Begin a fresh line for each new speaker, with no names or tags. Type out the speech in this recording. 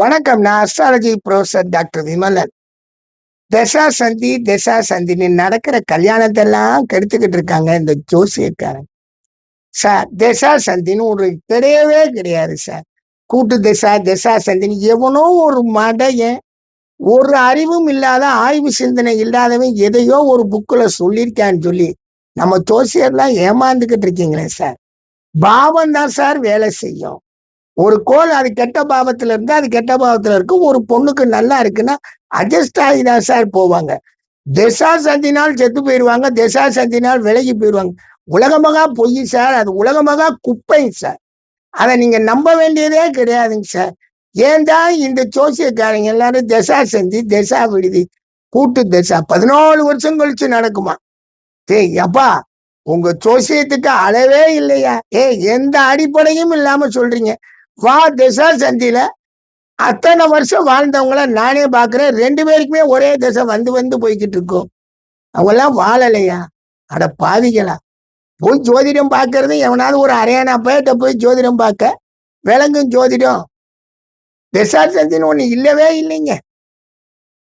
வணக்கம். நான் astrology professor doctor Vimalan. தசா சந்தி தசா சந்தின்னு நடக்கிற கல்யாணத்தெல்லாம் கெடுத்துக்கிட்டு இருக்காங்க இந்த ஜோசியக்காரன். சார் தசா சந்தின்னு ஒரு கிடையவே கிடையாது சார். கூட்டு தசா தசா சந்தின்னு எவனோ ஒரு மடையன் ஒரு அறிவும் இல்லாத ஆய்வு சிந்தனை இல்லாதவன் எதையோ ஒரு புக்கில் சொல்லியிருக்கான்னு சொல்லி நம்ம ஜோசியர்லாம் ஏமாந்துக்கிட்டு இருக்கீங்களே சார். பாவம் தான் சார் வேலை செய்யும். ஒரு கோல் அது கெட்ட பாவத்துல இருந்தா அது கெட்ட பாவத்துல இருக்கும். ஒரு பொண்ணுக்கு நல்லா இருக்குன்னா அட்ஜஸ்ட் ஆகிதான் சார் போவாங்க. திசா சந்தினால் செத்து போயிடுவாங்க. திசா சந்தினால் விலகி போயிடுவாங்க. உலகமகா பொய் சார். அது உலகமகா குப்பை சார். அதை நீங்க நம்ப வேண்டியதே கிடையாதுங்க சார். ஏன் தான் இந்த ஜோசியக்காரங்க எல்லாரும் திசா சந்தி திசா விடுதி கூட்டு திசா பதினாலு வருஷம் கழிச்சு நடக்குமா? டேய் அப்பா உங்க ஜோசியத்துக்கு அளவே இல்லையா? ஏய் எந்த அடிப்படையும் இல்லாம சொல்றீங்க. வா திசா சந்தியில. அத்தனை வருஷம் வாழ்ந்தவங்கள நானே பாக்குறேன். ரெண்டு பேருக்குமே ஒரே திசை வந்து வந்து போய்கிட்டு இருக்கோம். அவங்க எல்லாம் வாழலையா? அட பாவிகளா. போய் ஜோதிடம் பார்க்கறது எவனாவது ஒரு அரையானா பேட்ட போய் ஜோதிடம் பார்க்க விளங்கும் ஜோதிடம். திசா சந்தின்னு ஒண்ணு இல்லவே இல்லைங்க.